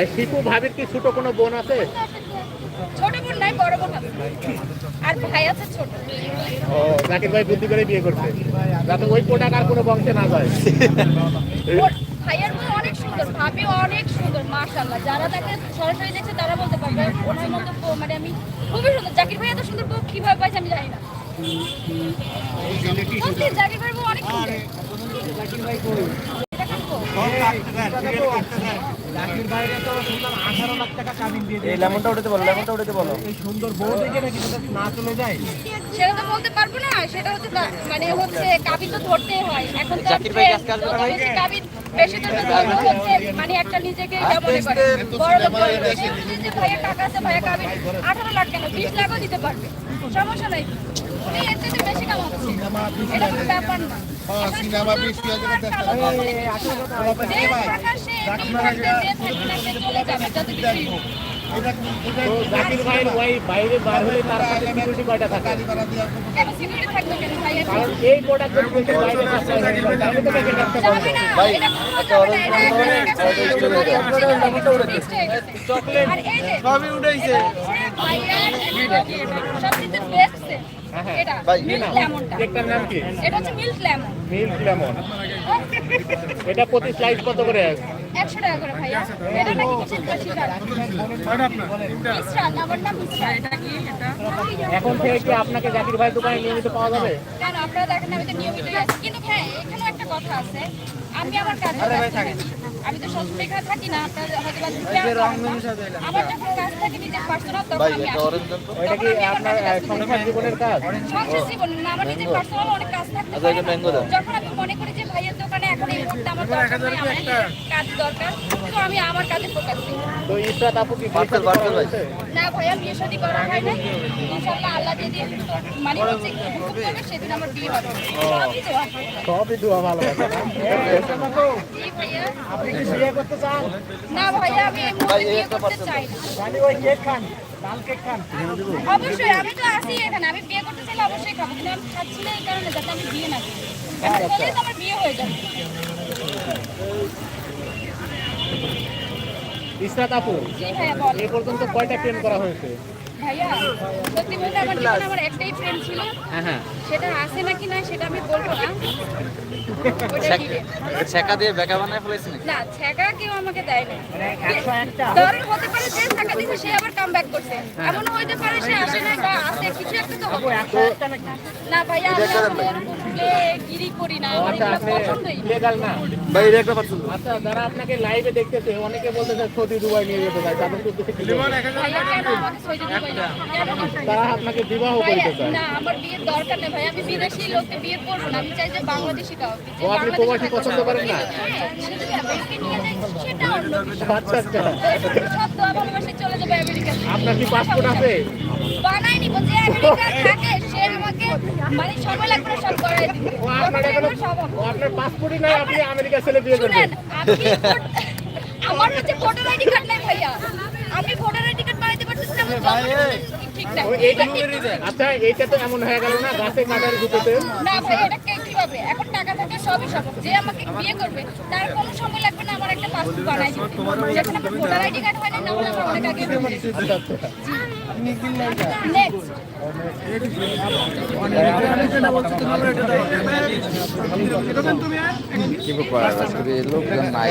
এই শিপু ভাবির কি ছোট কোনো বোন আছে? ছোট বোন নাই বড় বোন আর ভাই আছে ছোট। ও জাকির ভাই বুদ্ধি করে বিয়ে করছে। যাতে ওই প্রোডাক্ট আর কোনো বংশে না যায়। ভাইয়ের বউ অনেক সুন্দর ভাবি অনেক সুন্দর মাশাআল্লাহ। যারা তাকে সরাসরি দেখছে তারা বলতে পারবে ওনার মতো বউ মানে আমি খুবই সুন্দর। জাকির ভাই এত সুন্দর বউ কীভাবে পাইছে আমি জানি না। সত্যি জাকির ভাইয়ের বউ অনেক সুন্দর। এটা কার বউ? বাইরে তো শুনলাম আঠারো লাখ টাকা কাবিন দিয়ে এই লেমনটা উঠাতে বলো লেমনটা উঠাতে বলো এই সুন্দর বউ দেখে নাকি সেটা না চলে যায় সেটা তো বলতে পারব না সেটা হচ্ছে মানে হচ্ছে কাবিন তো ধরতেই হয় এখন আজকে আসবে যত না ভাই? বেশি কাবিন বেশি হচ্ছে মানে একটা নিজেকে কেমন করে। বড় লোক যে ভাইয়ের টাকা আছে ভাইয়া কাবিন আঠারো লাখ কেন? বিশ লাখও দিতে পারবে। সমস্যা নাই। উনি এর থেকে বেশি কামাচ্ছে। এটা কোনো ব্যাপার না। সিনেমা বেশি যে টাকা সে এমনি থাকবে, যে থাকবে না সে চলে যাবে যত কিছুই বাইরে বার হলে তার কাছে সিকিউরিটি কয়টা থাকে কারণ এই প্রোডাক্ট বাইরে এটা সবই প্রতি স্লাইস কত করে? 100 টাকা করে ভাইয়া। এটা নাকি কিছু বেশি আমার নাম এখন থেকে কি আপনাকে জাকির ভাই দোকানে নিয়মিত পাওয়া যাবে? কেন আপনারা দেখেন আমি তো আছি কিন্তু হ্যাঁ এখানেও একটা কথা আছে। আমি আমার কাজে আমি তো এখানে থাকি না আপনারা হয়তো বা খেয়াল করেন না। আমার যখন কাজ থাকে নিজের পার্সোনাল তখন আমি আসি। কি তখন আমি আমার আপনার কাজে সংসার জীবনের কাজ? সংসার জীবন না আমার নিজের পার্সোনাল অনেক কাজ আচ্ছা। যখন আমি মনে করি যে ভাইয়ের দোকানে এখন এই মুহূর্তে আমার দরকার নেই, আমার নিজের কাজ দরকার তো আমি আমার কাজে ফোকাস দিই তো আপু কি। হয়েছে? না ভাইয়া বিয়ে শাদী করা হয় না ইনশাআল্লাহ আল্লাহ যদি মানে হচ্ছে হুকুম করবে সেদিন আমার বিয়ে হবে। সবই দোয়া সবই দোয়া ভালো আছে জি ভাইয়া। আপনি কি বিয়ে করতে চান? না ভাইয়া আমি এই মুহূর্তে বিয়ে করতে চাই না। মানে ওই কেক খান লাল কেক খান। অবশ্যই আমি তো আছি এখানে। আমি বিয়ে করতে চাইলে অবশ্যই খাব কিন্তু আমি খাচ্ছি না এই কারণে যাতে আমি বিয়ে না করি। হয়ে ইসরাত আপু এ পর্যন্ত কয়টা প্রেম করা হয়েছে? ভাইয়া সত্যি বলতে আমার জীবনে আমার একটাই ফ্রেন্ড ছিল। হ্যাঁ হ্যাঁ। সেটা আছে নাকি না সেটা আমি বলব না। ছেকা দিয়ে বেকা বানায় ফেলেছি না ছেঁকা কেউ আমাকে দেয় না একশো একটা। হতে পারে যে ছেঁকা দিছে সে আবার কাম ব্যাক করছে এমন হইতে পারে সে আসে না বা আসে কিছু একটা তো হবে। না ভাইয়া আমি প্লে গিরি করি না আমার এগুলো পছন্দই না। ইলেগাল না ভাই এটা একটা পার্সেল আচ্ছা যারা আপনাকে লাইভে দেখতেছে অনেকে বলতেছে সৌদি দুবাই নিয়ে যেতে চায় তাদের উদ্দেশ্যে কি তারা আপনাকে বিবাহ করতে চায় না আমার বিয়ের দরকার নেই ভাই আমি বিদেশি লোককে বিয়ে করব না আমি চাই যে বাংলাদেশি কাউকে ও, আপনি প্রবাসী পছন্দ করেন না? হ্যাঁ। আচ্ছা আচ্ছা সব দোয়া ভালোবাসে চলে যাবে আমেরিকাতে। আপনার কি পাসপোর্ট আছে বানাই নিব যে আমেরিকা থাকে আমাকে মানে সময় লাগবে না সব করাই দিবে ও আপনার তখন সব আপনার পাসপোর্টই নাই আপনি আমেরিকা ছেলে বিয়ে করবেন। আমার হচ্ছে ভোটার আইডি কার্ড নাই ভাইয়া। আমি ভোটার আইডি কার্ড বানাইতে পারতেছি না আচ্ছা এইটা তো এমন হয়ে গেল না গাছে কাটার গুঁতোতে? না ভাই এটা কে কীভাবে? এখন টাকা থাকলে সবই সম্ভব যে আমাকে বিয়ে করবে তার কোনো সময় লাগবে না আমার একটা পাসপোর্ট বানাই দিতে। যেখানে ভোটার আইডি কার্ড হয় না না হলে আমার অনেক আগে আচ্ছা নেক্সট লোকজন নাই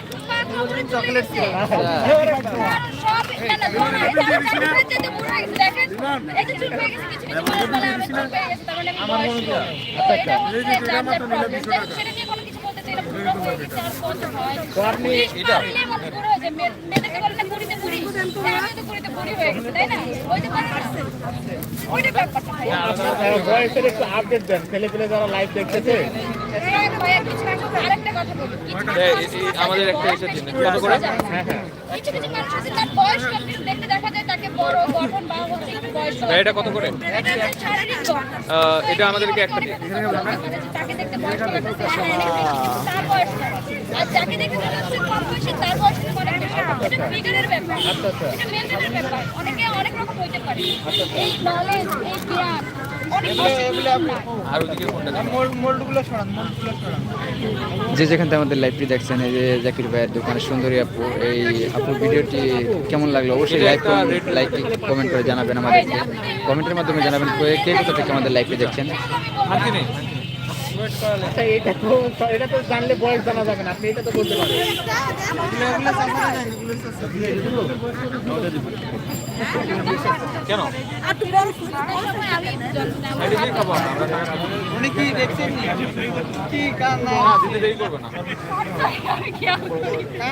চকলেট হয়ে হয়ে হয়ে মানে হয়ে হয় আপনি এটা ছেলে পেলে যারা লাইভ দেখতেছে আমাদের একটা এসে দিন কত করে তাকে এটা কত করে? এটা আমাদেরকে একটা। যাকে দেখতে বয়স যে যেখান থেকে আমাদের লাইভটি দেখছেন এই যে জাকির ভাইয়ের দোকানের সুন্দরী আপু এই আপুর ভিডিওটি কেমন লাগল? অবশ্যই লাইক লাইক কমেন্ট করে জানাবেন আমাদেরকে। কমেন্টের মাধ্যমে জানাবেন কে কে কোথা থেকে আমাদের লাইভটি দেখছেন। আচ্ছা এটা তো এটা তো জানলে বয়স জানা যাবে না আপনি এটা তো বলতে পারেন কেন? তুই। উনি কি দেখছেন কি না দিতে দেরি করবে না।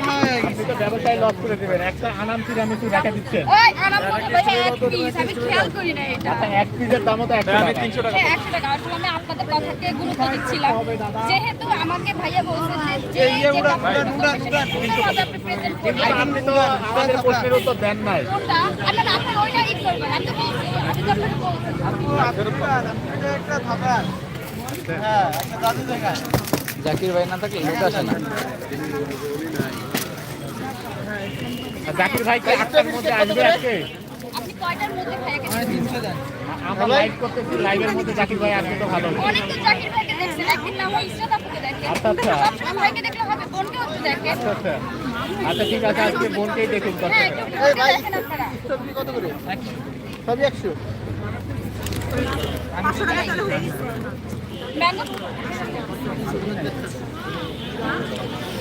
হয়ে ব্যবসায় লস করে দেবেন। একটা আনাম তিরামিসু রেখে দিচ্ছেন ওই, আরাম করে ভাই, এক piece, আমি খেয়াল করি না আচ্ছা এক পিসের দামও তো একশো টাকা। তিনশো টাকা হ্যাঁ, একশো টাকা। আসলে আমি আপনাদের কথাকে গুরুত্ব দিচ্ছিলাম। যেহেতু আমাকে ভাইয়া বলছে যে যে যে কাপড়টা পরবে সেটা সুন্দরভাবে আপনি present করবেন। কিন্তু আপনি তো আমাদের প্রশ্নের উত্তর দেন নাই। জাকির ভাই না থাকলে লোক আসে না জাকির ভাই কি আটটার মধ্যে আসবে আজকে আপনি কয়টার মধ্যে ভাইয়াকে দেখছেন? আমরা লাইভ করতেছি লাইভের মধ্যে জাকির ভাই আসবে তো ভালো অনেক জাকির ভাইকে দেখছেন, একদিন ইসরাত আপুকে। আচ্ছা, আচ্ছা। ভাইকে দেখলে হবে, বোনকেও তো দেখেন। আচ্ছা আচ্ছা। আচ্ছা ঠিক আছে আজকে বোনকেই দেখুন হ্যাঁ। সবজি কত করে? সবই একশো?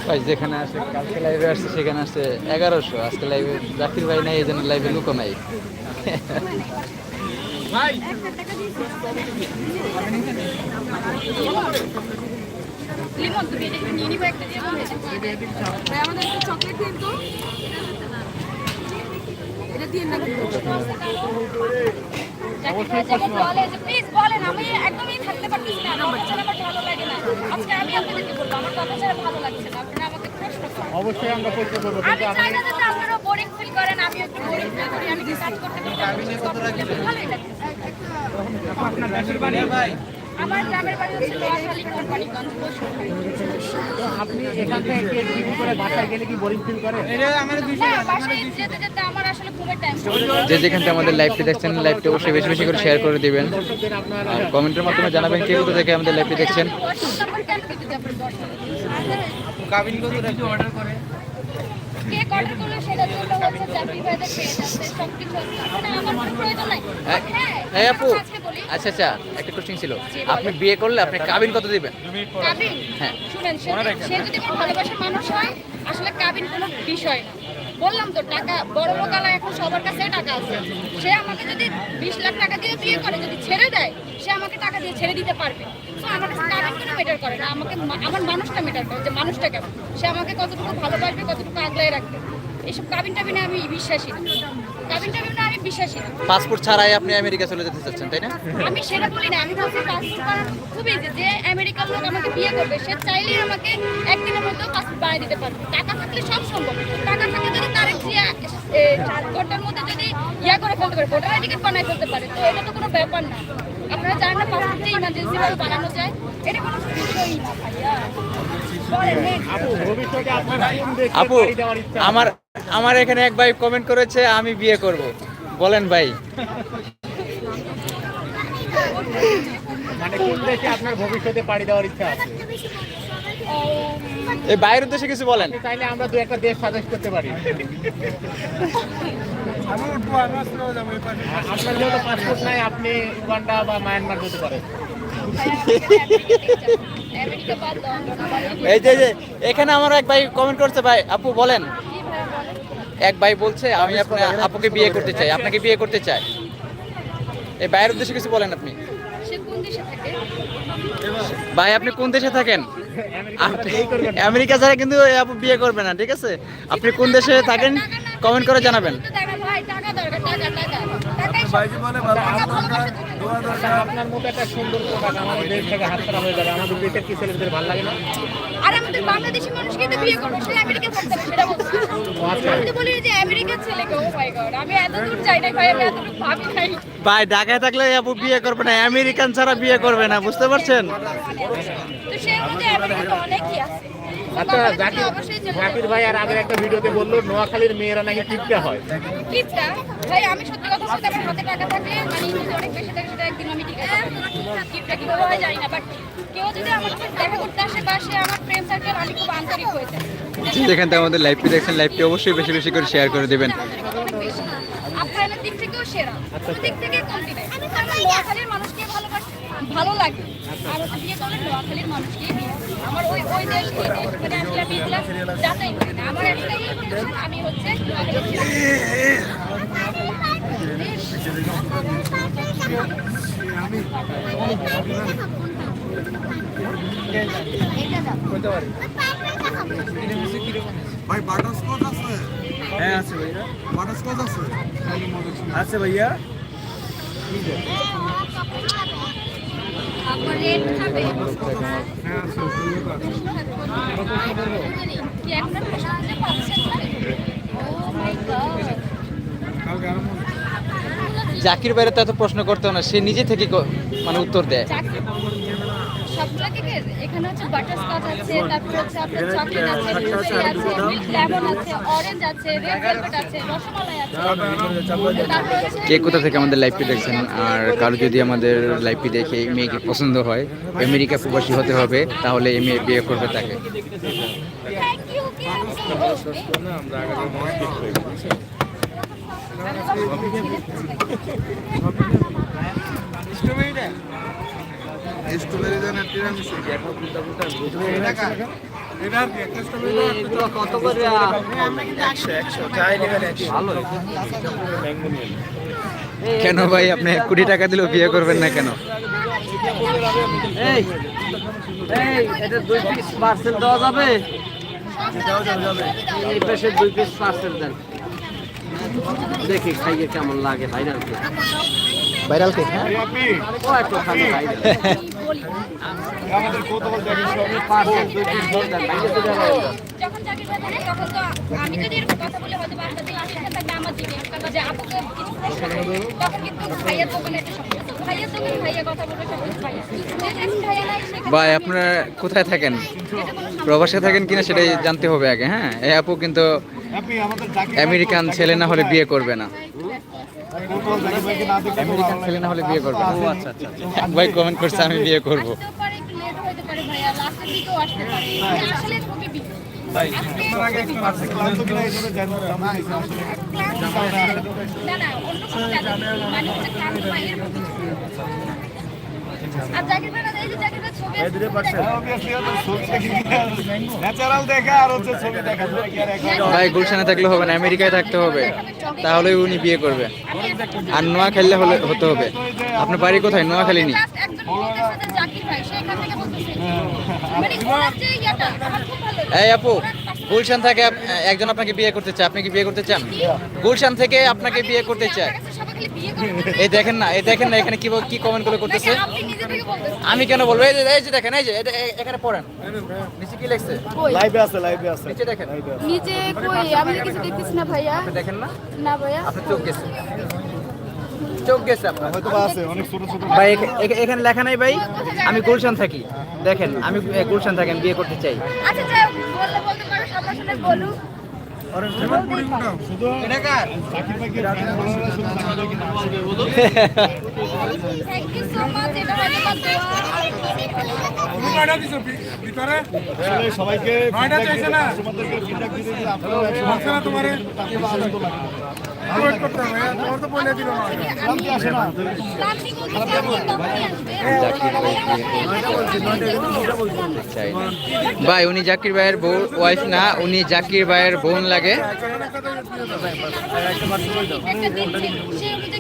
ভাই যেখানে আসে কালকে লাইভে আসছে সেখানে আসছে এগারোশো। আজকে লাইভে জাকির ভাই নাই এই জন্য লাইভে লুকো নাই। লিমন তুমি এটা নিয়ে নিবো একটা দিয়ে ভাই আমাদের একটু চকলেট দিন তো এটা দিয়ে না প্লিজ বলেন আমি একদমই থাকতে পারতেছি না আমার ছাড়া আমার ভালো লাগে না আজকে আমি আপনাদেরকে বলব আমার কথা ছাড়া ভালো লাগছে না আপনারা আমাকে প্রশ্ন করেন অবশ্যই আমরা করতে পারব আমি চাই না যাতে আপনারাও বোরিং ফিল করেন আমিও একটু বোরিং ফিল করি আমি কাজ করতে করতে ভালোই লাগে আপনার দেশের বাড়ি ভাই আমার গ্রামের বাড়ি হচ্ছে নোয়াখালী আপনি এখান থেকে টিভি করে বাসায় গেলে কি বোরিং ফিল করেন এটা আমার দুইশো না, বাসায় যেতে যেতে আমার আসলে ঘুমের টাইম যে যেখান থেকে আমাদের লাইভটি দেখছেন লাইভটি অবশ্যই বেশি বেশি করে শেয়ার করে দিবেন। আর কমেন্টের মাধ্যমে জানাবেন কে কোথা থেকে আমাদের লাইভটি দেখছেন। কাবিন কত অর্ডার করে। কেক অর্ডার করলে সেটার জন্য হচ্ছে চাকরি ভাইদের পেয়ে যাচ্ছে সবকিছু মানে আমার কোনো প্রয়োজন নাই। হ্যাঁ, হ্যাঁ আপু। আচ্ছা আচ্ছা একটা কোশ্চেন ছিল। আপনি বিয়ে করলে আপনি কাবিন কত দিবেন? কাবিন? হ্যাঁ। শুনেন সে যদি ভালোবাসার মানুষ হয় আসলে কাবিন কোনো বিষয় না। বললাম তো, টাকা, বড় লোকালা এখন সবার কাছে টাকা আছে। সে আমাকে যদি বিশ লাখ টাকা দিয়ে বিয়ে করে, যদি ছেড়ে দেয়, সে আমাকে টাকা দিয়ে ছেড়ে দিতে পারবে। তো আমার কাছে টাকা কেন মেটার করে না। আমাকে আমার মানুষটা মেটার করে যে মানুষটা কেমন। সে আমাকে কতটুকু ভালোবাসবে, কতটুকু আগলায় রাখবে। এইসব কাবিন টাবিনে আমি বিশ্বাসী কাবিন টাবিনে বিশ্বাসী না। পাসপোর্ট ছাড়াই আপনি আমেরিকা চলে যেতে চাচ্ছেন তাই না? আমি সেটা বলি না আমি বলছি পাসপোর্ট বানানো খুব ইজি যে আমেরিকার লোক আমাকে বিয়ে করবে সে চাইলেই আমাকে একদিনের মধ্যে পাসপোর্ট বানিয়ে দিতে পারবে। টাকা থাকলে সব সম্ভব। টাকা থাকলে যদি তার জিয়া চার ঘণ্টার মধ্যে যদি ইয়া করে ফেলতে পারে ভোটার আইডি কার্ড বানাই ফেলতে পারে তো এটা তো কোনো ব্যাপার না। আপনারা জানেন না পাসপোর্ট যে ইমার্জেন্সি ভাবে বানানো যায় এটা কোনো বিষয়ই না ভাইয়া। আপু আমার আমার এখানে এক ভাই কমেন্ট করেছে আমি বিয়ে করব। বলেন ভাই। মানে কোন দেশে আপনার ভবিষ্যতে পাড়ি দেওয়ার ইচ্ছা আছে? এই বাইরের উদ্দেশ্যে কিছু বলেন। চাইলে আমরা দু একটা দেশ সাজেস্ট করতে পারি। আপনার যেহেতু পাসপোর্ট নাই আপনি উগান্ডা বা মায়ানমার যেতে পারেন। এই যে এখানে আমার এক ভাই কমেন্ট করছে ভাই আপু বলেন। এক ভাই বলছে আমি আপনার আপুকে বিয়ে করতে চাই আপনাকে বিয়ে করতে চাই। এই ভাইয়ের উদ্দেশ্যে কিছু বলেন আপনি। সে কোন দেশে থাকে? ভাই আপনি কোন দেশে থাকেন। আমেরিকা ছাড়া কিন্তু আপু বিয়ে করবে না ঠিক আছে? আপনি কোন দেশে থাকেন কমেন্ট করে জানাবেন। টাকা ভাই টাকা দরকার টাকা টাকা টাকাই সব। টাকা ভালোবাসা আপনার মতো একটা সুন্দর আমাদের দেশ থেকে হাতছাড়া হয়ে যাবে। আমাদের দেশের কি ছেলেদের ভালো লাগে না? আর আমাদের বাংলাদেশি মানুষকে তো বিয়ে করব সে আমেরিকা থাকতে সেটা বলছি। আমি তো বলি যে আমেরিকার ছেলেকে ও মাই গড আমি এত দূর যাই না ভাই আমি এতটুকু ভাবি নাই। ভাই ঢাকায় থাকলে আপু বিয়ে করবে না আমেরিকান ছাড়া বিয়ে করবে না বুঝতে পারছেন? তো সেই আমেরিকাতে অনেকই আছে। আচ্ছা জাকির জাকির ভাই আর আগের একটা ভিডিওতে বলল নোয়াখালীর মেয়েরা নাকি টিপটা হয়। কিপটা ভাই আমি সত্যি কথা বলতে আমার হাতে টাকা থাকলে মানে যদি অনেক বেশি থাকে সেটা একদিন আমি ঠিক আছে কিপটা কীভাবে হয় জানি না বাট কেউ যদি আমার সাথে দেখা করতে আসে বা সে আমার প্রেম সার্কেল আমি খুব আন্তরিক হয়ে যাই। যেখান থেকে আমাদের লাইভটি দেখছেন লাইভটি অবশ্যই বেশি বেশি করে শেয়ার করে দেবেন। দিক থেকেও সেরা। কোনো দিক থেকে কমতি নেই আমার নোয়াখালীর মানুষকে ভালোবাসি। ভালো লাগে। আর বিয়ে করলে নোয়াখালীর মানুষকে আমার ওই ওই দেশ এই দেশ মানে আমি আমি এগুলা যাচাই করি না। আমার একটাই আমি হচ্ছে ভাই বাটারস্কচ আছে? হ্যাঁ আছে ভাইয়া। বাটারস্কচ আছে? আছে ভাইয়া। জাকির বাইরে তো এত প্রশ্ন করতে না সে নিজে থেকে মানে উত্তর দেয়। হচ্ছে বাটারস্কচ আছে তারপর হচ্ছে আপনার চকলেট আছে আছে মিল্ক লেমন আছে অরেঞ্জ আছে রেড ভেলভেট আছে রসমালাই আছে। কে কোথা থেকে আমাদের লাইভটি দেখছেন? আর কারও যদি আমাদের লাইভটি দেখে এই মেয়েকে পছন্দ হয় আমেরিকা প্রবাসী হতে হবে তাহলে এই মেয়ে বিয়ে করবে তাকে। স্ট্রবেরি দেন টিরামিসু কি কত করে কেন ভাই আপনি এক কোটি টাকা দিলেও বিয়ে করবেন না কেন? এই এই এটা দুই পিস পার্সেল দেওয়া যাবে। এই দুই পিস পার্সেল দেন। দেখি খাইয়ে কেমন লাগে ভাইরাল কে। ভাইরাল কেক হ্যাঁ? ও একটু খাবে ভাইরাল আমাদের পার্সেল দুই ভাইয়া তো যখন তখন তো আমি যদি এরকম কথা বলে হয়তো বাসা দিয়ে আসে থাকবে আমার দিকে যে আপুকে কিছু প্রশ্ন করবে, তখন কিন্তু ভাইয়ের দোকানে একটা সমস্যা। ভাইয়ের দোকানে ভাইয়া কথা বলবে সব ভাইয়া। ভাইয়া নাই ভাই আপনারা কোথায় থাকেন? প্রবাসে থাকেন কিনা সেটাই জানতে হবে আগে হ্যাঁ? এই আপু কিন্তু আমেরিকান ছেলে না হলে বিয়ে করবে না। আমেরিকান ছেলে না হলে বিয়ে করবে ও আচ্ছা আচ্ছা এক ভাই কমেন্ট করছে আমি বিয়ে করব। আসতেও পারে একটু লেট হতে পারে ভাইয়া লাস্টের দিকেও আসতে পারে। আসলে হবে বিয়ে আজকে আপনার আগে একটু আছে ক্লান্ত কিনা এই জন্য জানব আমরা এসে আসলে না না অন্য কোনো। মানে হচ্ছে ক্লান্ত না এরকম কিছু না। আর জাকির ভাই না, এই যে জাকির ভাই ছবি আছে, অবভিয়াসলি তো ছবি দেখি ন্যাচারাল দেখা আর হচ্ছে ছবি দেখা দুটো কি আর এক হয়? ভাই গুলশানে থাকলে হবে না আমেরিকায় থাকতে হবে তাহলে উনি বিয়ে করবে আর নোয়া খেললে হলে হতে হবে আপনার বাড়ি কোথায় নোয়া নি Last একজন বলতেছে যে জাকির ভাই, সেখান থেকে বলতেছে। মানে। এই আপু গুলশান থেকে একজন আপনাকে বিয়ে করতে চায়। আপনি কি বিয়ে করতে চান? গুলশান থেকে আপনাকে বিয়ে করতে চায়। এই দেখেন না এই দেখেন না এখানে কি কি কমেন্ট করে করতেছে। আপনি? আমি কেন বলব? এই যে এই যে দেখেন এই যে এটা- এখানে পড়েন। নিচে কি লিখছে? লাইভে আছে লাইভে আছে। নিচে দেখেন। নিচে কই? আমি কিছু দেখতেছি না ভাইয়া। আপনি দেখেন না? না ভাইয়া। আপনার চোখ গেছে চোখ গেছে আপনার। হয়তো বা আছে অনেক ছোট ছোট। ভাই এখ- এখ- এখানে লেখা নাই ভাই আমি গুলশান থাকি। দেখেন আমি গুলশান থাকি আমি বিয়ে করতে চাই। আচ্ছা শুধু সবাইকে ভাই ভাই উনি জাকির ভাইয়ের বউ ওয়াইফ না উনি জাকির ভাইয়ের বোন লাগে।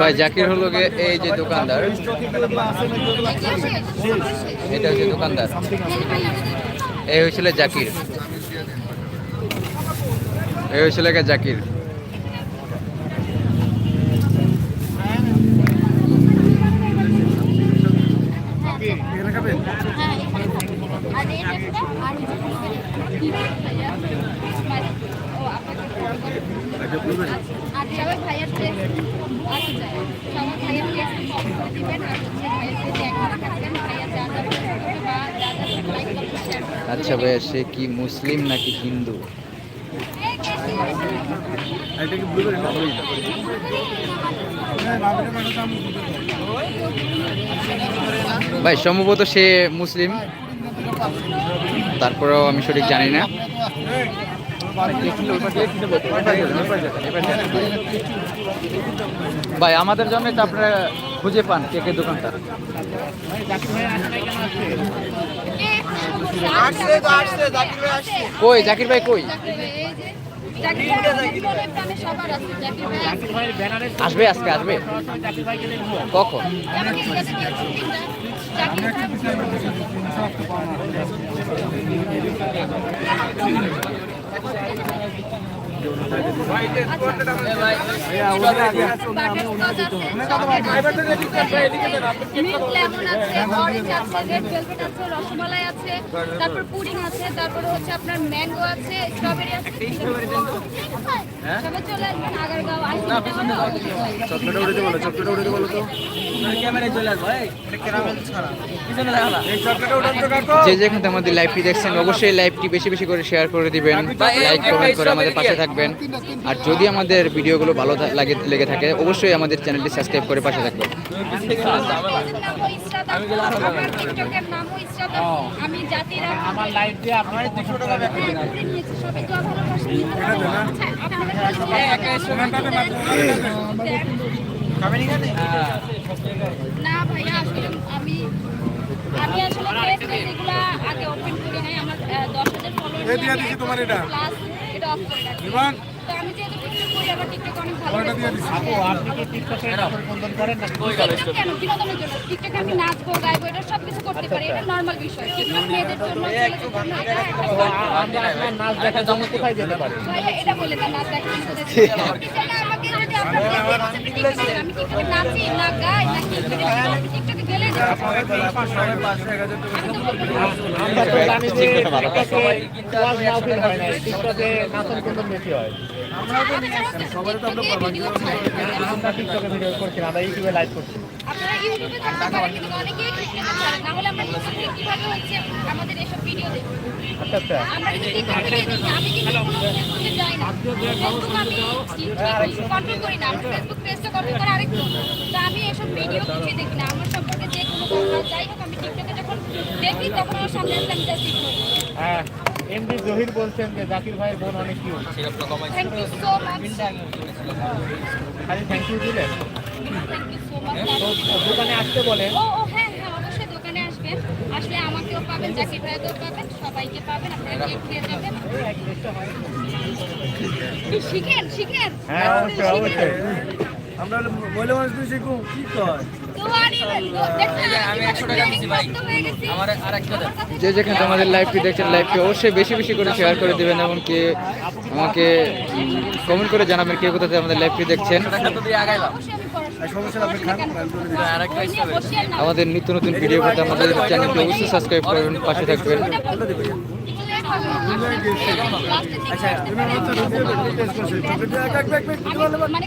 ভাই জাকির হলো এই যে দোকানদার। এটা হচ্ছে দোকানদার। এই হয়েছিল জাকির। এই হয়েছিল জাকির। আচ্ছা ভাইয়া সে কি মুসলিম নাকি হিন্দু। এটা কি ব্লু বেরি না ভাই সম্ভবত সে মুসলিম। তারপরেও আমি সঠিক জানি না। ভাই আমাদের জন্য তো আপনারা খুঁজে পান কেকের দোকানটা কই জাকির ভাই কই? আসবে আজকে আসবে। কখন? রসমালাই আছে তারপর পুডিং আছে তারপর হচ্ছে আপনার ম্যাঙ্গো আছে স্ট্রবেরি আছে সবাই চলে আসবেন আগারগাঁও চকলেটটা উঠেছে বলো চকলেটটা উঠেছে বলো তো এই চকলেটটা উঠান তো কাকু যে যেখানে আমাদের লাইভটি দেখছেন অবশ্যই লাইভটি বেশি বেশি করে শেয়ার করে দিবেন লাইক কমেন্ট করে আমাদের পাশে থাকবেন। আর যদি আমাদের ভিডিওগুলো ভালো লাগে লেগে থাকে অবশ্যই আমাদের চ্যানেলটি সাবস্ক্রাইব করে পাশে থাকবেন না ভাইয়া আসলে আমি আমি আসলে আগে ওপেন করি নাই আমার দশ হাজার ফলোয়ার তোমার এটা। অফ করে রাখি তো আমি যেহেতু টিকটক করি আমার টিকটক অনেক ভালো ওটা দিয়ে দিছি। আপু আপনি কি টিকটকে পরিবর্তন করেন নাকি টিকটক কেন বিনোদনের জন্য টিকটকে আমি নাচবো গাইবো এটা সব কিছু করতে পারি এটা নর্মাল বিষয় টিকটক মেয়েদের জন্য ছেলেদের জন্য এটা একটা তো আমরা আপনার নাচ দেখার জন্য কোথায় যেতে পারি এটা বলে নাচ পিছনে আমরা টিকটকে ভিডিও করছি ইউটিউবে লাইভ করছি আপনারা ইউটিউবে জানতে পারেন কিন্তু না হলে আমরা কীভাবে হচ্ছে আমাদের এসব ভিডিও দেখব। আচ্ছা আচ্ছা। আমি এসব ভিডিও দেখি না আমার সম্পর্কে যে কোনো যাই হোক আমি টিকটকে যখন দেখি তখন আমার সামনে আসলে আমি জাস্ট হ্যাঁ এমডি জহির বলছেন যে জাকির ভাইয়ের বোন অনেক cute thank you so much খালি থ্যাংক ইউ দিলেন দোকানে আসতে বলেন। ও হ্যাঁ হ্যাঁ অবশ্যই দোকানে আসবেন আসলে আমাকেও পাবেন জাকির পাবেন সবাইকে পাবেন আপনারা কেক খেয়ে যাবেন শিখেন শিখেন। হ্যাঁ অবশ্যই অবশ্যই। আমরা মহিলা মানুষ তুই শিখু কি কয়? যে যেখানে থেকে আমাদের লাইভটি দেখছেন লাইভটি অবশ্যই বেশি বেশি করে শেয়ার করে দেবেন এমনকি আমাকে কমেন্ট করে জানাবেন কে কোথা থেকে আমাদের লাইভটি দেখছেন। আমাদের নিত্য নতুন ভিডিও পেতে আমাদের চ্যানেলটি অবশ্যই সাবস্ক্রাইব করবেন পাশে থাকবেন। আচ্ছা দিতে পারলে মানে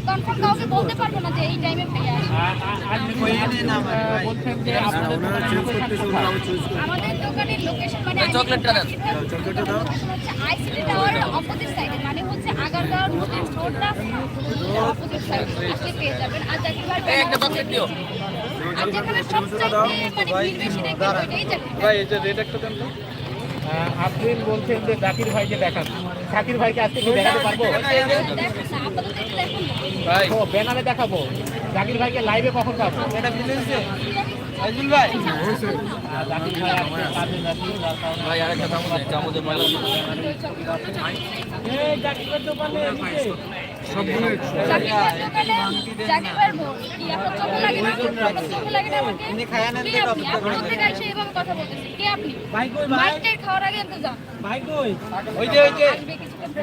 মানে চকলেটটা দেন। চকলেটটা দাও আগারগাঁও নদীর রোডটা অপোজিট সাইডে আসলে পেয়ে যাবেন। আর জাকির ভাই একটা চকলেট দিও। আর যেখানে সবচেয়ে মানে ভিড় বেশি দেখবেন ওইটাই জাকির ভাই। ভাই এই যে রেট একটা দেন তো। আহ, বলছেন যে জাকির ভাইকে দেখান। জাকির ভাইকে আজকে কি দেখাতে পারব? ব্যানারে দেখাবো। জাকির ভাইকে লাইভে কখন পাবো? এটা মিলেছে? ভাই। ওই যে ওই যে।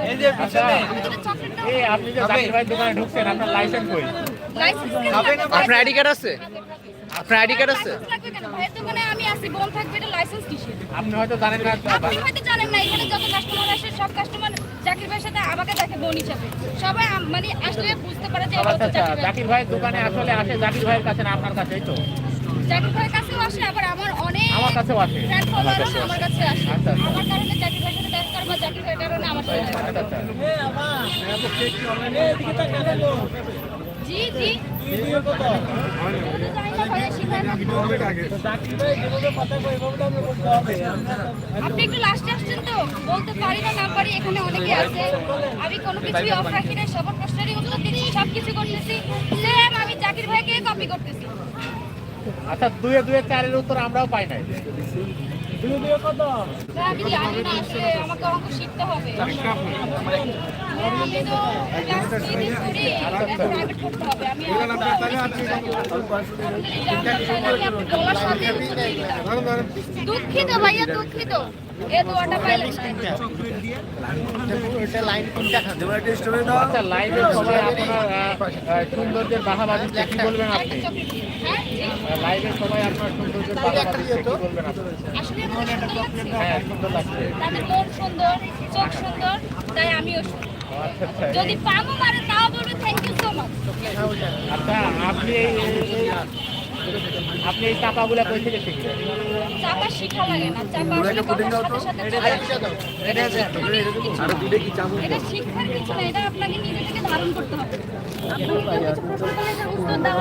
এই যে পিছনে। এই আপনি যে জাকির দোকানে ঢুকছেন আপনার লাইসেন্স কই? লাইসেন্স আইডি কার্ড আছে? আপনার আইডি কার্ড আছে? লাইসেন্স লাগবে কেন? ভাইয়ের দোকানে আমি আছি, বোন থাকবে, এটা লাইসেন্স কিসের? আপনি হয়তো জানেন না আপনি হয়তো জানেন না এখানে যত কাস্টমার আসে সব কাস্টমার জাকির ভাইয়ের সাথে আমাকে দেখে বোন হিসাবে। সবাই মানে আসলে বুঝতে পারে যে এটা আচ্ছা জাকির ভাই। জাকির ভাইয়ের দোকানে আসলে আসে জাকির ভাইয়ের কাছে না আপনার কাছেই তো। জাকির ভাইয়ের কাছেও আসে আবার আমার অনেক আমার কাছেও আসে। আমার কাছে আসে। আচ্ছা, আচ্ছা। আমার কারণে জাকির ভাইয়ের সাথে দেখা করব জাকির ভাইয়ের কারণে আমার সাথে আচ্ছা আচ্ছা। জি জি। আপনি একটু লাস্টে আসছেন তো? বলতে পারি না না পারি এখানে অনেকে আছে। আমি কোনো কিছুই অফ রাখি না সবার প্রশ্নেরই উত্তর দিচ্ছি সব কিছু করতেছি। সেম আমি জাকির ভাইকে কপি করতেছি। আচ্ছা দুয়ে দুয়ে চারের উত্তর আমরাও পাই নাই। জানি না আসলে আমাকে অঙ্ক শিখতে হবে। দুঃখিত ভাইয়া দুঃখিত। আচ্ছা লাইভে সবাই আপনার আহ, আহ, সৌন্দর্যের বাহাবাদি কি বলবেন আপনি আরেকটা চকলেট। হ্যাঁ জি। লাইভে সবাই আপনার সৌন্দর্যের বাহাবাদি কি বলবেন আপনি সুন্দর হ্যাঁ সুন্দর লাগছে তাদের মন সুন্দর চোখ সুন্দর তাই আমিও সুন্দর যদি পাবো মারে তাও বলব থ্যাংক ইউ সো মাচ আচ্ছা আপনি আপনি এই চাপাগুলা কই থেকে শিখলেন? চাপা শিখা লাগে না চাপা আসলে কথার সাথে সাথে। এটা শিক্ষার কিছু না। এটা শিক্ষার কিছু না এটা আপনাকে নিজে থেকে ধারণ করতে হবে। আপনাকে কিছু প্রশ্ন করলে যে উত্তর দেওয়া